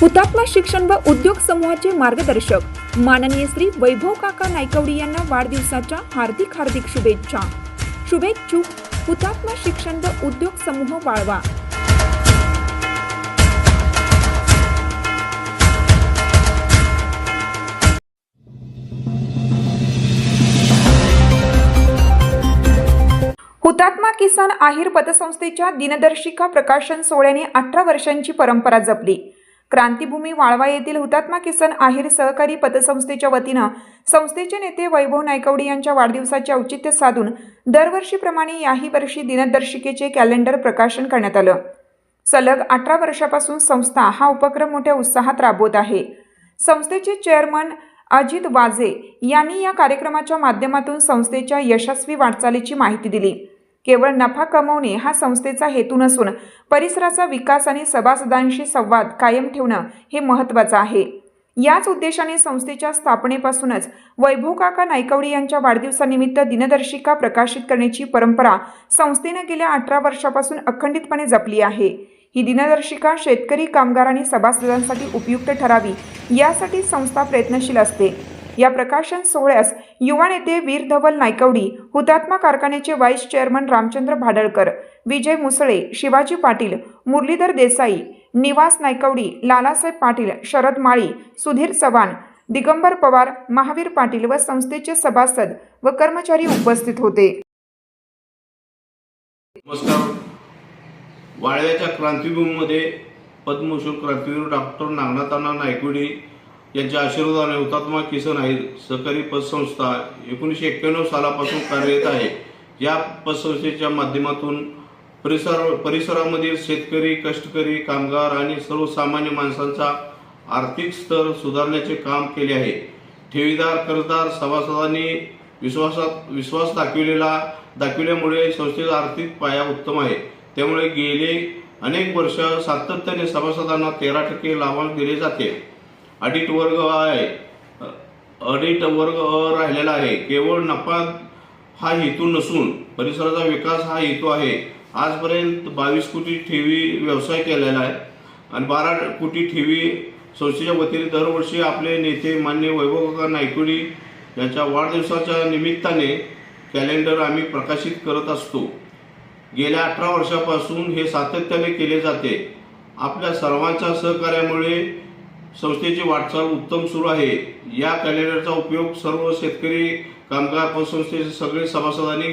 हुतात्मा शिक्षण व उद्योग समूहाचे मार्गदर्शक. माननीय श्री वैभव काका नायकवडी यांना वाढदिवसाच्या हार्दिक हार्दिक शुभेच्छा. शुभेच्छुक हुतात्मा शिक्षण व उद्योग समूह वाळवा. हुतात्मा किसान आहिर पतसंस्थेच्या दिनदर्शिका प्रकाशन सोहळ्याने अठरा वर्षांची परंपरा जपली. क्रांतीभूमी वाळवा येथील हुतात्मा किसन आहिर सहकारी पतसंस्थेच्या वतीनं संस्थेचे नेते वैभव नायकवडी यांच्या वाढदिवसाचे औचित्य साधून दरवर्षीप्रमाणे याही वर्षी दिनदर्शिकेचे कॅलेंडर प्रकाशन करण्यात आलं. सलग अठरा वर्षापासून संस्था हा उपक्रम मोठ्या उत्साहात राबवत आहे. संस्थेचे चेअरमन अजित वाजे यांनी या कार्यक्रमाच्या माध्यमातून संस्थेच्या यशस्वी वाटचालीची माहिती दिली. केवळ नफा कमवणे हा संस्थेचा हेतू नसून परिसराचा विकास आणि सभासदांशी संवाद कायम ठेवणं हे महत्त्वाचं आहे. याच उद्देशाने संस्थेच्या स्थापनेपासूनच वैभव काका नायकवडी यांच्या वाढदिवसानिमित्त दिनदर्शिका प्रकाशित करण्याची परंपरा संस्थेनं गेल्या अठरा वर्षापासून अखंडितपणे जपली आहे. ही दिनदर्शिका शेतकरी कामगार आणि सभासदांसाठी उपयुक्त ठरावी यासाठी संस्था प्रयत्नशील असते. या प्रकाशन सोहळ्यास युवा नेते वीर धवल नायकवडी हुतात्मा कारखान्याचे व्हाईस चेअरमन रामचंद्र भाडळकर विजय मुसळे शिवाजी पाटील मुरलीधर देसाई निवास नायकवडी लालासाहेब पाटील शरद माळी सुधीर चव्हाण दिगंबर पवार महावीर पाटील व संस्थेचे सभासद व कर्मचारी उपस्थित होते. वाळव्याच्या क्रांतीभूमीमध्ये पद्मभूषण क्रांतीवीर डॉक्टर नागनाथांना नायकुडी यांच्या आशीर्वादाने हुतात्मा किसन आहे. सहकारी पतसंस्था एकोणीसशे एक्क्याण्णव सालापासून कार्यरत आहे. या पतसंस्थेच्या माध्यमातून परिसर परिसरामधील शेतकरी कष्टकरी कामगार आणि सर्वसामान्य माणसांचा आर्थिक स्तर सुधारण्याचे काम केले आहे. ठेवीदार कर्जदार सभासदांनी विश्वासात विश्वास दाखविलेला दाखविल्यामुळे संस्थेचा आर्थिक पाया उत्तम आहे. त्यामुळे गेले अनेक वर्ष सातत्याने सभासदांना तेरा टक्के लाभांश दिले जाते. ऑडिट वर्ग आहे. ऑडिट वर्ग अ राहिलेला आहे. केवळ नफा हा हेतू नसून परिसराचा विकास हा हेतू आहे. आजपर्यंत बावीस कोटी ठेवी व्यवसाय केलेला आहे. आणि बारा कोटी ठेवी संस्थेच्या वतीने दरवर्षी आपले नेते मान्य वैभव नायकुडी यांच्या वाढदिवसाच्या निमित्ताने कॅलेंडर आम्ही प्रकाशित करत असतो. गेल्या अठरा वर्षापासून हे सातत्याने केले जाते. आपल्या सर्वांच्या सहकार्यामुळे संस्थेची वाटचाल उत्तम सुरू आहे. या कॅलेंडरचा उपयोग सर्व शेतकरी कामगार पतसंस्थेचे सगळे सभासदांनी